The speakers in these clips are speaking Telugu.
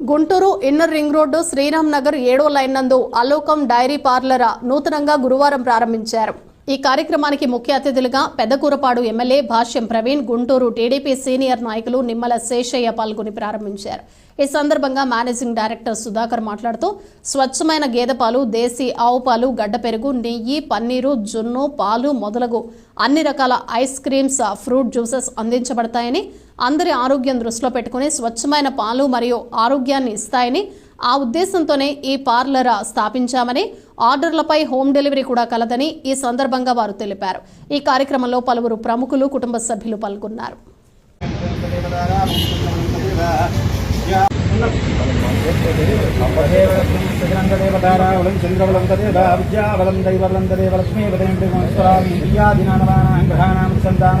Guntur inner ring road Sriram Nagar ఏడో లైన్ నందు అలోకం డైరీ పార్లర్ నూతనంగా గురువారం ప్రారంభించారు. ఈ కార్యక్రమానికి ముఖ్య అతిథులుగా Peddakurapadu MLA Bhashyam Praveen Guntur TDP senior నాయకులు నిమ్మల శేషయ్య పాల్గొని ప్రారంభించారు. ఈ సందర్భంగా మేనేజింగ్ డైరెక్టర్ సుధాకర్ మాట్లాడుతూ స్వచ్ఛమైన గేదె పాలు దేశీ ఆవు పాలు గడ్డ పెరుగు నెయ్యి పన్నీరు జున్ను పాలు మొదలగు అన్ని రకాల ఐస్ క్రీమ్స్ ఫ్రూట్ జ్యూసెస్ అందించబడతాయని అందరి ఆరోగ్యం దృష్టిలో పెట్టుకుని స్వచ్ఛమైన పాలు మరియు ఆరోగ్యాన్ని ఇస్తాయని ఆ ఉద్దేశంతోనే ఈ పార్లర్ స్థాపించామని ఆర్డర్లపై హోమ్ డెలివరీ కూడా కలదని ఈ సందర్భంగా వారు తెలిపారు. ఈ కార్యక్రమంలో పలువురు ప్రముఖులు కుటుంబ సభ్యులు పాల్గొన్నారు. సంతాన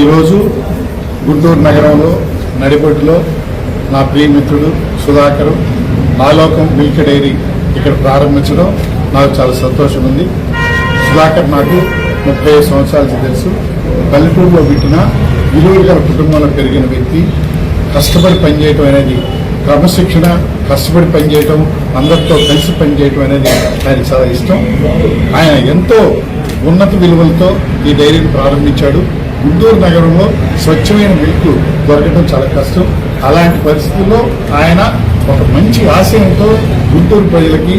ఈరోజు గుంటూరు నగరంలో నడిపొట్టులో నా ప్రియమిత్రుడు సుధాకర్ ఆలోకం మిల్క్ డైరీ ఇక్కడ ప్రారంభించడం నాకు చాలా సంతోషం ఉంది. సుధాకర్ నాకు ముప్పై సంవత్సరాలకి తెలుసు. పల్లెటూరులో పుట్టిన విలువలు కుటుంబంలో పెరిగిన వ్యక్తి కష్టపడి పనిచేయటం అనేది క్రమశిక్షణ కష్టపడి పనిచేయటం అందరితో కలిసి పనిచేయటం అనేది ఆయనకు చాలా ఇష్టం. ఆయన ఎంతో ఉన్నత విలువలతో ఈ డైరీని ప్రారంభించాడు. గుంటూరు నగరంలో స్వచ్ఛమైన మిల్క్ దొరకడం చాలా కష్టం. అలాంటి పరిస్థితుల్లో ఆయన ఒక మంచి ఆశయంతో గుంటూరు ప్రజలకి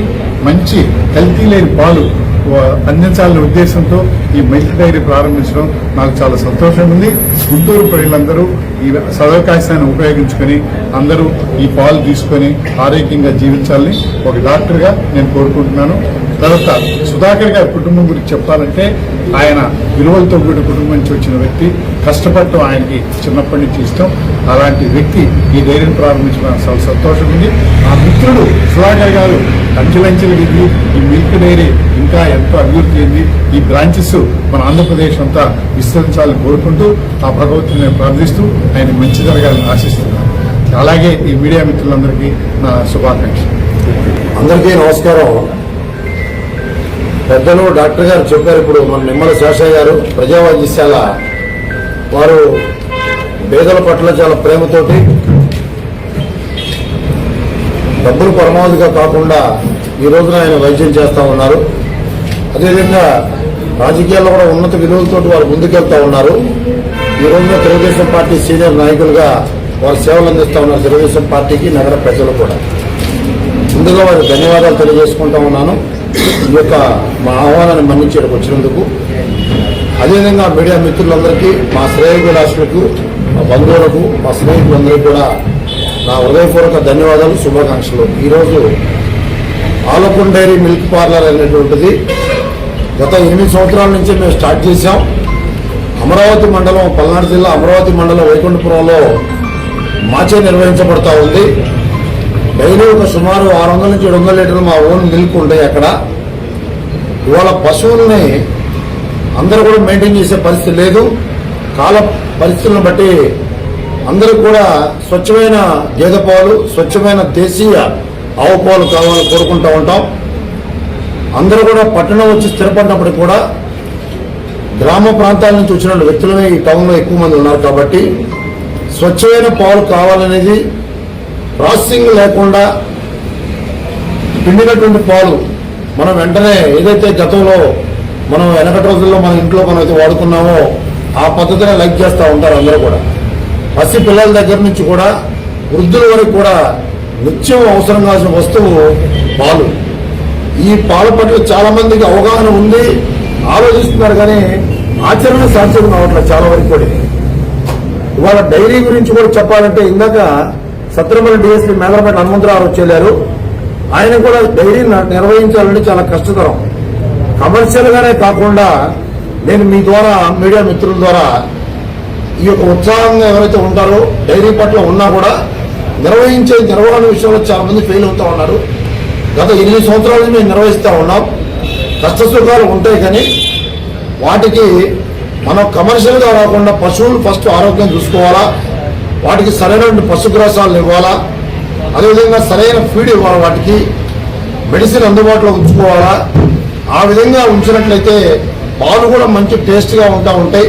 మంచి కల్తీ లేని పాలు అందించాలనే ఉద్దేశంతో ఈ మిల్క్ డైరీ ప్రారంభించడం నాకు చాలా సంతోషంగా ఉంది. గుంటూరు ప్రజలందరూ ఈ సదవకాశాన్ని ఉపయోగించుకొని అందరూ ఈ పాలు తీసుకొని ఆరోగ్యంగా జీవించాలని ఒక డాక్టర్గా నేను కోరుకుంటున్నాను. తర్వాత సుధాకర్ గారి కుటుంబం గురించి చెప్పాలంటే ఆయన విలువలతో కూడిన కుటుంబం నుంచి వచ్చిన వ్యక్తి కష్టపడటం ఆయనకి చిన్నప్పటి నుంచి ఇష్టం. అలాంటి వ్యక్తి ఈ డైరీని ప్రారంభించడం చాలా సంతోషం ఉంది. ఆ మిత్రుడు సుధాకర్ గారు అంచెలంచెలు ఇది ఈ మిల్క్ డైరీ ఇంకా ఎంతో అభివృద్ధి అయింది ఈ బ్రాంచెస్ మన ఆంధ్రప్రదేశ్ అంతా విస్తరించాలని కోరుకుంటూ ఆ భగవంతుని ప్రార్థిస్తూ ఆయన మంచి జరగాలని ఆశిస్తున్నాను. అలాగే ఈ మీడియా మిత్రులందరికీ నా శుభాకాంక్షలు. అందరికీ నమస్కారం. పెద్దలు డాక్టర్ గారు చెప్పారు ఇప్పుడు మన నిమ్మల శేషయ్య గారు ప్రజా వారు పేదల పట్ల చాలా ప్రేమతోటి డబ్బులు పరమావధిగా కాకుండా ఈ రోజున ఆయన వైద్యం చేస్తూ ఉన్నారు. అదేవిధంగా రాజకీయాల్లో కూడా ఉన్నత విలువలతో వారు ముందుకెళ్తా ఉన్నారు. ఈ రోజున తెలుగుదేశం పార్టీ సీనియర్ నాయకులుగా వారు సేవలు అందిస్తూ ఉన్నారు తెలుగుదేశం పార్టీకి నగర ప్రజలు కూడా. ముందుగా వారికి ధన్యవాదాలు తెలియజేసుకుంటా ఉన్నాను. ఈ యొక్క మా ఆహ్వానాన్ని మన్నించి ఇక్కడికి వచ్చినందుకు. అదేవిధంగా మీడియా మిత్రులందరికీ మా శ్రేయభిలాషులకు మా బంధువులకు మా స్నేహితులందరికీ కూడా నా హృదయపూర్వక ధన్యవాదాలు శుభాకాంక్షలు. ఈరోజు ఆలపూర్ డైరీ మిల్క్ పార్లర్ అనేటువంటిది గత ఎనిమిది సంవత్సరాల నుంచి మేము స్టార్ట్ చేశాం. అమరావతి మండలం పల్నాడు జిల్లా అమరావతి మండలం వైకుంఠపురంలో మాచే నిర్వహించబడతా ఉంది. డైలీ ఒక సుమారు ఆరు వందల నుంచి ఏడు వందల లీటర్లు మా ఓన్ మిల్క్ ఉంటాయి అక్కడ. ఇవాళ పశువుల్ని అందరూ కూడా మెయింటైన్ చేసే పరిస్థితి లేదు. కాల పరిస్థితులను బట్టి అందరూ కూడా స్వచ్ఛమైన గేదె పాలు స్వచ్ఛమైన దేశీయ ఆవు పాలు కావాలని కోరుకుంటూ ఉంటాం. అందరూ కూడా పట్టణం వచ్చి స్థిరపడినప్పటికీ కూడా గ్రామ ప్రాంతాల నుంచి వచ్చిన వ్యక్తులనే ఈ టౌన్లో ఎక్కువ మంది ఉన్నారు కాబట్టి స్వచ్ఛమైన పాలు కావాలనేది ప్రాసెసింగ్ లేకుండా పిండినటువంటి పాలు మనం వెంటనే ఏదైతే గతంలో మనం వెనకటి రోజుల్లో మన ఇంట్లో మనం అయితే వాడుకున్నామో ఆ పద్ధతిలో లైక్ చేస్తూ ఉంటారు అందరూ కూడా. పసి పిల్లల దగ్గర నుంచి కూడా వృద్ధుల వరకు కూడా నిత్యం అవసరం కావాల్సిన వస్తువు పాలు. ఈ పాల పట్ల చాలామందికి అవగాహన ఉంది ఆలోచిస్తున్నారు కానీ ఆచరణ సాధ్యం కావట్లేదు చాలా వరకు కూడా. ఇవాళ డైరీ గురించి కూడా చెప్పాలంటే ఇందాక సత్రమల్లి డిఎస్పీ మేదరపేట హనుమంతరావు వచ్చి వెళ్ళారు ఆయన కూడా డైరీ నిర్వహించాలంటే చాలా కష్టతరం. కమర్షియల్ గానే కాకుండా నేను మీ ద్వారా మీడియా మిత్రుల ద్వారా ఈ యొక్క ఉత్సాహంగా ఎవరైతే ఉంటారో డైరీ పట్ల ఉన్నా కూడా నిర్వహించే నిర్వహణ విషయంలో చాలా మంది ఫెయిల్ అవుతా ఉన్నారు. గత ఎనిమిది సంవత్సరాల నుంచి మేము నిర్వహిస్తూ ఉన్నాం. కష్ట సుఖాలు ఉంటాయి కానీ వాటికి మనం కమర్షియల్గా రాకుండా పశువులు ఫస్ట్ ఆరోగ్యం చూసుకోవాలా? వాటికి సరైన పశుగ్రాసాలను ఇవ్వాలా? అదేవిధంగా సరైన ఫీడ్ ఇవ్వాలి వాటికి? మెడిసిన్ అందుబాటులో ఉంచుకోవాలా? ఆ విధంగా ఉంచినట్లయితే పాలు కూడా మంచి టేస్ట్గా ఉంటా ఉంటాయి.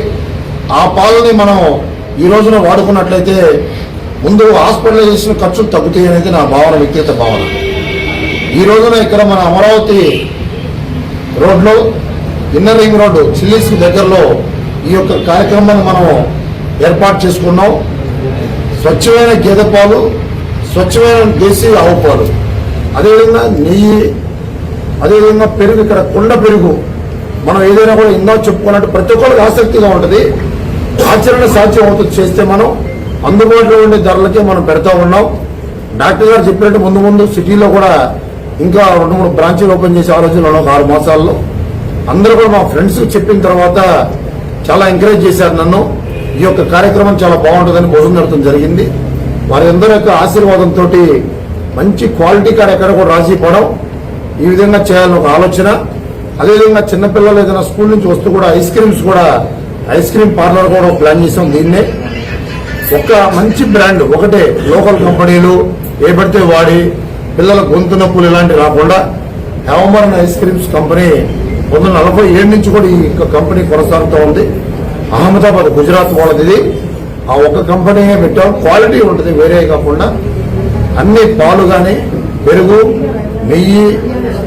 ఆ పాలని మనం ఈ రోజున వాడుకున్నట్లయితే ముందు హాస్పిటలైజేషన్ ఖర్చులు తగ్గుతాయి అనేది నా భావన వ్యక్తిగత భావన. ఈ రోజున ఇక్కడ మన అమరావతి రోడ్లో ఇన్నర్ రింగ్ రోడ్డు చిల్లీస్ దగ్గరలో ఈ యొక్క కార్యక్రమాన్ని మనం ఏర్పాటు చేసుకున్నాం. స్వచ్ఛమైన గేదె పాలు స్వచ్ఛమైన దేశీయ ఆవు పాలు అదేవిధంగా నెయ్యి అదేవిధంగా పెరుగు ఇక్కడ కుండ పెరుగు. మనం ఏదైనా కూడా ఇందా చెప్పుకున్నట్టు ప్రతి ఒక్కరికి ఆసక్తిగా ఉంటుంది. ఆచరణ సాధ్యం అవుతుంది చేస్తే మనం. అందుబాటులో ఉండే ధరలకే మనం పెడతా ఉన్నాం. డాక్టర్ గారు చెప్పినట్టు ముందు ముందు సిటీలో కూడా ఇంకా రెండు మూడు బ్రాంచీలు ఓపెన్ చేసే ఆలోచనలో ఉన్నాం ఒక ఆరు మాసాల్లో. అందరూ కూడా మా ఫ్రెండ్స్ చెప్పిన తర్వాత చాలా ఎంకరేజ్ చేశారు నన్ను. ఈ యొక్క కార్యక్రమం చాలా బాగుంటుందని భోజనం నడటం జరిగింది. వారి అందరి యొక్క ఆశీర్వాదంతో మంచి క్వాలిటీ కాడ ఎక్కడ కూడా రాజీ పడం ఈ విధంగా చేయాలని ఒక ఆలోచన. అదేవిధంగా చిన్నపిల్లలు ఏదైనా స్కూల్ నుంచి వస్తూ కూడా ఐస్ క్రీమ్స్ కూడా ఐస్ క్రీమ్ పార్లర్ కూడా ప్లాన్ చేసాం దీన్నే. ఒక మంచి బ్రాండ్ ఒకటే లోకల్ కంపెనీలు ఏ పడితే వాడి పిల్లల గొంతు నొప్పులు ఇలాంటివి రాకుండా హేమమరన్ ఐస్ క్రీమ్స్ కంపెనీ పంతొమ్మిది నలభై ఏడు నుంచి కూడా ఈ కంపెనీ కొనసాగుతూ ఉంది. అహ్మదాబాద్ గుజరాత్ వాళ్ళది. ఆ ఒక్క కంపెనీయే పెట్టాం. క్వాలిటీ ఉంటుంది వేరే కాకుండా. అన్ని పాలు కానీ పెరుగు నెయ్యి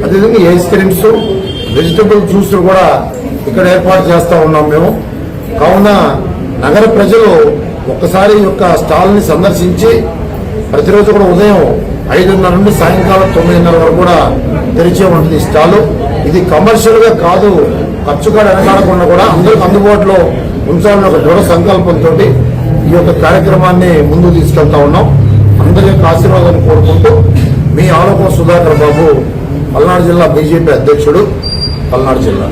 అదేవిధంగా ఐస్ క్రీమ్స్ వెజిటబుల్ జ్యూస్లు కూడా ఇక్కడ ఏర్పాటు చేస్తూ ఉన్నాం మేము. కావున నగర ప్రజలు ఒక్కసారి యొక్క స్టాల్ని సందర్శించి ప్రతిరోజు కూడా ఉదయం ఐదున్నర నుండి సాయంకాలం తొమ్మిదిన్నర వరకు కూడా తెరిచే ఉంటుంది ఈ స్టాలు. ఇది కమర్షియల్గా కాదు ఖర్చు కూడా వెనకాడకుండా కూడా అందరికి అందుబాటులో ఉంచాలని ఒక దృఢ సంకల్పంతో ఈ యొక్క కార్యక్రమాన్ని ముందుకు తీసుకెళ్తా ఉన్నాం. అందరి యొక్క ఆశీర్వాదాన్ని కోరుకుంటూ మీ ఆలోకం సుధాకర్ బాబు పల్నాడు జిల్లా బీజేపీ అధ్యక్షుడు పల్నాడు జిల్లా.